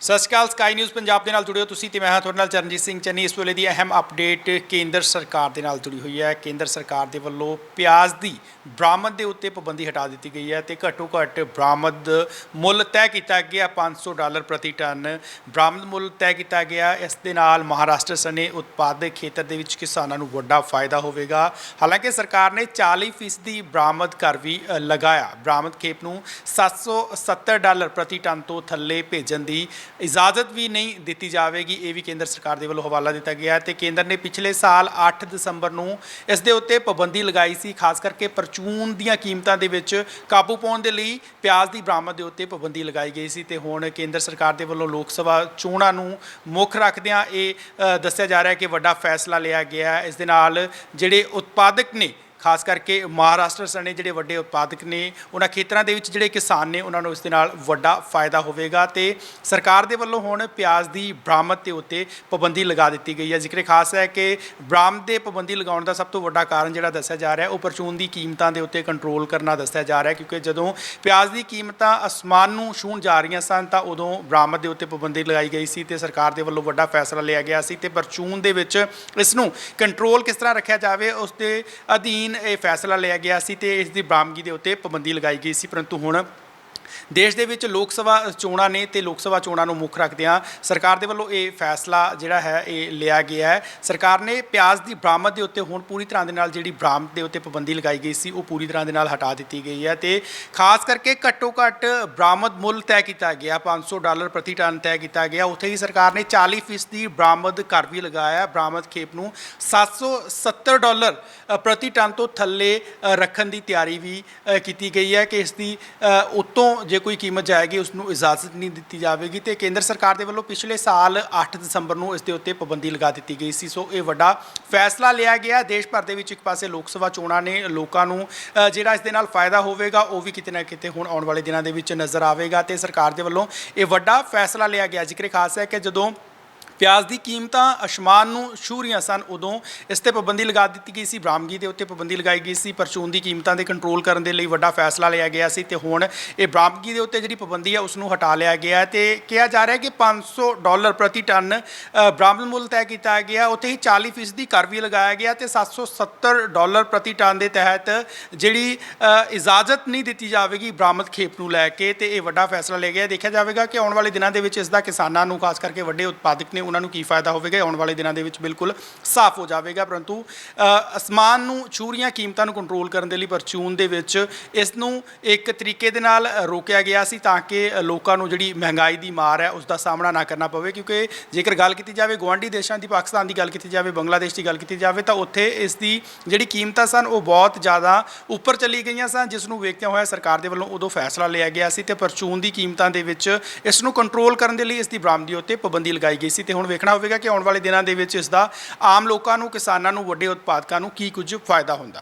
ਸਤਿ ਸ਼੍ਰੀ ਅਕਾਲ ਸਕਾਈ ਨਿਊਜ਼ ਪੰਜਾਬ ਦੇ ਨਾਲ ਜੁੜਿਓ ਤੁਸੀਂ ਤੇ ਮੈਂ ਹਾਂ ਤੁਹਾਡੇ ਨਾਲ ਚਰਨਜੀਤ ਸਿੰਘ ਚੰਨੀ। ਇਸ ਵੇਲੇ ਦੀ ਅਹਿਮ ਅਪਡੇਟ ਕੇਂਦਰ ਸਰਕਾਰ ਦੇ ਨਾਲ ਜੁੜੀ ਹੋਈ ਹੈ। ਕੇਂਦਰ ਸਰਕਾਰ ਦੇ ਵੱਲੋਂ ਪਿਆਜ਼ ਦੀ ਬਰਾਮਦ ਦੇ ਉੱਤੇ ਪਾਬੰਦੀ ਹਟਾ ਦਿੱਤੀ ਗਈ ਹੈ ਤੇ ਘੱਟੋ ਘੱਟ ਬਰਾਮਦ ਮੁੱਲ ਤੈਅ ਕੀਤਾ ਗਿਆ 500 ਡਾਲਰ ਪ੍ਰਤੀ ਟਨ। ਬਰਾਮਦ ਮੁੱਲ ਤੈਅ ਕੀਤਾ ਗਿਆ, ਇਸ ਦੇ ਨਾਲ ਮਹਾਰਾਸ਼ਟਰ ਸਣੇ ਉਤਪਾਦਕ ਖੇਤਰ ਦੇ ਵਿੱਚ ਕਿਸਾਨਾਂ ਨੂੰ ਵੱਡਾ ਫਾਇਦਾ ਹੋਵੇਗਾ। ਹਾਲਾਂਕਿ ਸਰਕਾਰ ਨੇ 40% ਦੀ ਬਰਾਮਦ ਕਰ ਵੀ ਲਗਾਇਆ। ਬਰਾਮਦ ਖੇਪ ਨੂੰ 770 ਡਾਲਰ ਪ੍ਰਤੀ ਟਨ ਤੋਂ ਥੱਲੇ ਭੇਜਣ ਦੀ ਇਜਾਜ਼ਤ ਵੀ ਨਹੀਂ ਦਿੱਤੀ ਜਾਵੇਗੀ, ਇਹ ਵੀ ਕੇਂਦਰ ਸਰਕਾਰ ਦੇ ਵੱਲੋਂ ਹਵਾਲਾ ਦਿੱਤਾ ਗਿਆ ਹੈ ਤੇ ਕੇਂਦਰ ਨੇ ਪਿਛਲੇ ਸਾਲ 8 ਦਸੰਬਰ ਨੂੰ ਇਸ ਦੇ ਉੱਤੇ ਪਾਬੰਦੀ ਲਗਾਈ ਸੀ, ਖਾਸ ਕਰਕੇ ਪਰਚੂਨ ਦੀਆਂ ਕੀਮਤਾਂ ਦੇ ਵਿੱਚ ਕਾਬੂ ਪਾਉਣ ਦੇ ਲਈ ਪਿਆਜ਼ ਦੀ ਬਰਾਮਦ ਦੇ ਉੱਤੇ ਪਾਬੰਦੀ ਲਗਾਈ ਗਈ ਸੀ ਤੇ ਹੁਣ ਕੇਂਦਰ ਸਰਕਾਰ ਦੇ ਵੱਲੋਂ ਲੋਕ ਸਭਾ ਚੋਣਾਂ ਨੂੰ ਮੁੱਖ ਰੱਖਦਿਆਂ ਇਹ ਦੱਸਿਆ ਜਾ ਰਿਹਾ ਹੈ ਕਿ ਵੱਡਾ ਫੈਸਲਾ ਲਿਆ ਗਿਆ ਇਸ ਦੇ ਨਾਲ ਜਿਹੜੇ ਉਤਪਾਦਕ ਨੇ ਖਾਸ ਕਰਕੇ ਮਹਾਰਾਸ਼ਟਰ ਸਣੇ ਜਿਹੜੇ ਵੱਡੇ ਉਤਪਾਦਕ ਨੇ, ਉਹਨਾਂ ਖੇਤਰਾਂ ਦੇ ਵਿੱਚ ਜਿਹੜੇ ਕਿਸਾਨ ਨੇ, ਉਹਨਾਂ ਨੂੰ ਇਸ ਦੇ ਨਾਲ ਵੱਡਾ ਫਾਇਦਾ ਹੋਵੇਗਾ ਤੇ ਸਰਕਾਰ ਦੇ ਵੱਲੋਂ ਹੁਣ ਪਿਆਜ਼ ਦੀ ਬਰਾਮਦ ਦੇ ਉੱਤੇ ਪਾਬੰਦੀ ਲਗਾ ਦਿੱਤੀ ਗਈ ਹੈ। ਜ਼ਿਕਰ ਖਾਸ ਹੈ ਕਿ ਬਰਾਮਦ ਦੇ ਪਾਬੰਦੀ ਲਗਾਉਣ ਦਾ ਸਭ ਤੋਂ ਵੱਡਾ ਕਾਰਨ ਜਿਹੜਾ ਦੱਸਿਆ ਜਾ ਰਿਹਾ, ਉਹ ਪਰਚੂਨ ਦੀ ਕੀਮਤਾਂ ਦੇ ਉੱਤੇ ਕੰਟਰੋਲ ਕਰਨਾ ਦੱਸਿਆ ਜਾ ਰਿਹਾ, ਕਿਉਂਕਿ ਜਦੋਂ ਪਿਆਜ਼ ਦੀ ਕੀਮਤਾਂ ਅਸਮਾਨ ਨੂੰ ਛੂਹਣ ਜਾ ਰਹੀਆਂ ਸਨ, ਤਾਂ ਉਦੋਂ ਬਰਾਮਦ ਦੇ ਉੱਤੇ ਪਾਬੰਦੀ ਲਗਾਈ ਗਈ ਸੀ ਤੇ ਸਰਕਾਰ ਦੇ ਵੱਲੋਂ ਵੱਡਾ ਫੈਸਲਾ ਲਿਆ ਗਿਆ ਸੀ ਤੇ ਪਰਚੂਨ ਦੇ ਵਿੱਚ ਇਸ ਨੂੰ ਕੰਟਰੋਲ ਕਿਸ ਤਰ੍ਹਾਂ ਰੱਖਿਆ ਜਾਵੇ, ਉਸ ਦੇ ਅਧੀਨ ਇਹ ਫੈਸਲਾ ਲਿਆ ਗਿਆ ਸੀ ਤੇ ਇਸ ਦੀ ਬਰਾਮਦਗੀ ਦੇ ਉੱਤੇ ਪਾਬੰਦੀ ਲਗਾਈ ਗਈ ਸੀ, ਪਰੰਤੂ ਹੁਣ ਦੇਸ਼ ਦੇ ਵਿੱਚ ਲੋਕ ਸਭਾ ਚੋਣਾਂ ਨੇ ਤੇ ਲੋਕ ਸਭਾ ਚੋਣਾਂ ਨੂੰ ਮੁੱਖ ਰੱਖਦਿਆਂ ਸਰਕਾਰ ਦੇ ਵੱਲੋਂ ਇਹ ਫੈਸਲਾ ਜਿਹੜਾ ਹੈ ਇਹ ਲਿਆ ਗਿਆ ਹੈ। ਸਰਕਾਰ ਨੇ ਪਿਆਜ਼ ਦੀ ਬਰਾਮਦ ਦੇ ਉੱਤੇ ਹੁਣ ਪੂਰੀ ਤਰ੍ਹਾਂ ਦੇ ਨਾਲ ਜਿਹੜੀ ਬਰਾਮਦ ਦੇ ਉੱਤੇ ਪਾਬੰਦੀ ਲਗਾਈ ਗਈ ਸੀ ਉਹ ਪੂਰੀ ਤਰ੍ਹਾਂ ਦੇ ਨਾਲ ਹਟਾ ਦਿੱਤੀ ਗਈ ਹੈ ਤੇ ਖਾਸ ਕਰਕੇ ਘੱਟੋ ਘੱਟ ਬਰਾਮਦ ਮੁੱਲ ਤੈਅ ਕੀਤਾ ਗਿਆ 500 ਡਾਲਰ ਪ੍ਰਤੀ ਟਨ ਤੈਅ ਕੀਤਾ ਗਿਆ। ਉੱਥੇ ਹੀ ਸਰਕਾਰ ਨੇ 40% ਦੀ ਬਰਾਮਦ ਕਰ ਵੀ ਲਗਾਇਆ। ਬਰਾਮਦ ਖੇਪ ਨੂੰ 770 ਡਾਲਰ ਅ, ਪ੍ਰਤੀ ਟਨ ਤੋਂ ਥੱਲੇ ਰੱਖਣ ਦੀ ਤਿਆਰੀ ਵੀ ਕੀਤੀ ਗਈ ਹੈ ਕਿ ਇਸ ਦੀ ਅ, ਉੱਤੋਂ ਜੇ ਕੋਈ ਕੀਮਤ ਜਾਏਗੀ ਉਸ ਨੂੰ ਇਜਾਜ਼ਤ ਨਹੀਂ ਦਿੱਤੀ ਜਾਵੇਗੀ ਤੇ ਕੇਂਦਰ ਸਰਕਾਰ ਦੇ ਵੱਲੋਂ ਪਿਛਲੇ ਸਾਲ 8 ਦਸੰਬਰ ਨੂੰ ਇਸ ਦੇ ਉੱਤੇ ਪਾਬੰਦੀ ਲਗਾ ਦਿੱਤੀ ਗਈ ਸੀ। ਸੋ ਇਹ ਵੱਡਾ ਫੈਸਲਾ ਲਿਆ ਗਿਆ। ਦੇਸ਼ ਭਰ ਦੇ ਵਿੱਚ ਇੱਕ ਪਾਸੇ ਲੋਕ ਸਭਾ ਚੋਣਾਂ ਨੇ ਲੋਕਾਂ ਨੂੰ ਜਿਹੜਾ ਇਸ ਦੇ ਨਾਲ ਫਾਇਦਾ ਹੋਵੇਗਾ, ਉਹ ਵੀ ਕਿਤੇ ਨਾ ਕਿਤੇ ਹੁਣ ਆਉਣ ਵਾਲੇ ਦਿਨਾਂ ਦੇ ਵਿੱਚ ਨਜ਼ਰ ਆਵੇਗਾ ਤੇ ਸਰਕਾਰ ਦੇ ਵੱਲੋਂ ਇਹ ਵੱਡਾ ਫੈਸਲਾ ਲਿਆ ਗਿਆ। ਜ਼ਿਕਰ ਖਾਸ ਹੈ ਕਿ ਜਦੋਂ ਪਿਆਜ਼ ਦੀ ਕੀਮਤਾਂ ਅਸਮਾਨ ਨੂੰ ਛੂਹ ਰਹੀਆਂ ਸਨ ਉਦੋਂ। ਇਸ ਤੇ ਪਾਬੰਦੀ ਲਗਾ ਦਿੱਤੀ ਗਈ ਸੀ। ਬਰਾਮਦਗੀ ਦੇ ਉੱਤੇ ਪਾਬੰਦੀ ਲਗਾਈ ਗਈ ਸੀ। ਪਰਚੂਨ ਦੀ ਕੀਮਤਾਂ ਦੇ ਕੰਟਰੋਲ ਕਰਨ ਦੇ ਲਈ ਵੱਡਾ ਫੈਸਲਾ ਲਿਆ ਗਿਆ ਸੀ ਤੇ ਹੁਣ ਇਹ ਬਰਾਮਦਗੀ ਦੇ ਉੱਤੇ ਜਿਹੜੀ ਪਾਬੰਦੀ ਹੈ ਉਸ ਨੂੰ ਹਟਾ ਲਿਆ ਗਿਆ ਹੈ ਤੇ ਕਿਹਾ ਜਾ ਰਿਹਾ ਹੈ ਕਿ 500 ਡਾਲਰ ਪ੍ਰਤੀ ਟਨ ਅ, ਬਰਾਮਦ ਮੁੱਲ ਤੈਅ ਕੀਤਾ ਗਿਆ। ਉੱਥੇ ਹੀ 40% ਦੀ ਕਰ ਵੀ ਲਗਾਇਆ ਗਿਆ ਤੇ 770 ਡਾਲਰ ਪ੍ਰਤੀ ਟਨ ਦੇ ਤਹਿਤ ਜਿਹੜੀ ਇਜਾਜ਼ਤ ਨਹੀਂ ਦਿੱਤੀ ਜਾਵੇਗੀ ਬਰਾਮਦ ਖੇਪ ਨੂੰ ਲੈ ਕੇ ਤੇ ਇਹ ਵੱਡਾ ਫੈਸਲਾ ਲਿਆ ਗਿਆ। ਦੇਖਿਆ ਜਾਵੇਗਾ ਕਿ ਆਉਣ ਵਾਲੇ ਦਿਨਾਂ ਦੇ ਵਿੱਚ ਇਸ ਦਾ ਕਿਸਾਨਾਂ ਨੂੰ ਖਾਸ ਕਰਕੇ ਵੱਡੇ ਉਤਪਾਦਕ ਨੇ ਉਹਨਾਂ ਨੂੰ ਕੀ ਫਾਇਦਾ ਹੋਵੇਗਾ ਆਉਣ ਵਾਲੇ ਦਿਨਾਂ ਦੇ ਵਿੱਚ ਬਿਲਕੁਲ ਸਾਫ਼ ਹੋ ਜਾਵੇਗਾ। ਪਰੰਤੂ ਅਸਮਾਨ ਨੂੰ, ਛੂਰੀਆਂ ਕੀਮਤਾਂ ਨੂੰ ਕੰਟਰੋਲ ਕਰਨ ਦੇ ਲਈ ਪਰਚੂਨ ਦੇ ਵਿੱਚ ਇਸ ਨੂੰ ਇੱਕ ਤਰੀਕੇ ਦੇ ਨਾਲ ਰੋਕਿਆ ਗਿਆ ਸੀ ਤਾਂ ਕਿ ਲੋਕਾਂ ਨੂੰ ਜਿਹੜੀ ਮਹਿੰਗਾਈ ਦੀ ਮਾਰ ਹੈ, ਉਸ ਦਾ ਸਾਹਮਣਾ ਨਾ ਕਰਨਾ ਪਵੇ। ਕਿਉਂਕਿ ਜੇਕਰ ਗੱਲ ਕੀਤੀ ਜਾਵੇ ਗੁਆਂਢੀ ਦੇਸ਼ਾਂ ਦੀ, ਪਾਕਿਸਤਾਨ ਦੀ ਗੱਲ ਕੀਤੀ ਜਾਵੇ, ਬੰਗਲਾਦੇਸ਼ ਦੀ ਗੱਲ ਕੀਤੀ ਜਾਵੇ, ਤਾਂ ਉੱਥੇ ਇਸ ਦੀ ਜਿਹੜੀ ਕੀਮਤਾਂ ਸਨ, ਉਹ ਬਹੁਤ ਜ਼ਿਆਦਾ ਉੱਪਰ ਚਲੀ ਗਈਆਂ ਸਨ, ਜਿਸ ਨੂੰ ਵੇਖਦਿਆਂ ਹੋਇਆ ਸਰਕਾਰ ਦੇ ਵੱਲੋਂ ਉਦੋਂ ਫੈਸਲਾ ਲਿਆ ਗਿਆ ਸੀ ਤੇ ਪਰਚੂਨ ਦੀ ਕੀਮਤਾਂ ਦੇ ਵਿੱਚ ਇਸ ਨੂੰ ਕੰਟਰੋਲ ਕਰਨ ਦੇ ਲਈ ਇਸ ਦੀ ਬਰਾਮਦੀ ਉੱਤੇ ਪਾਬੰਦੀ ਲਗਾਈ ਗਈ ਸੀ ਤੇ ਹੁਣ ਵੇਖਣਾ ਹੋਵੇਗਾ ਕਿ ਆਉਣ ਵਾਲੇ ਦਿਨਾਂ ਦੇ ਵਿੱਚ ਇਸ ਦਾ ਆਮ ਲੋਕਾਂ ਨੂੰ, ਕਿਸਾਨਾਂ ਨੂੰ, ਵੱਡੇ ਉਤਪਾਦਕਾਂ ਨੂੰ ਕੀ ਕੁਝ ਫਾਇਦਾ ਹੁੰਦਾ।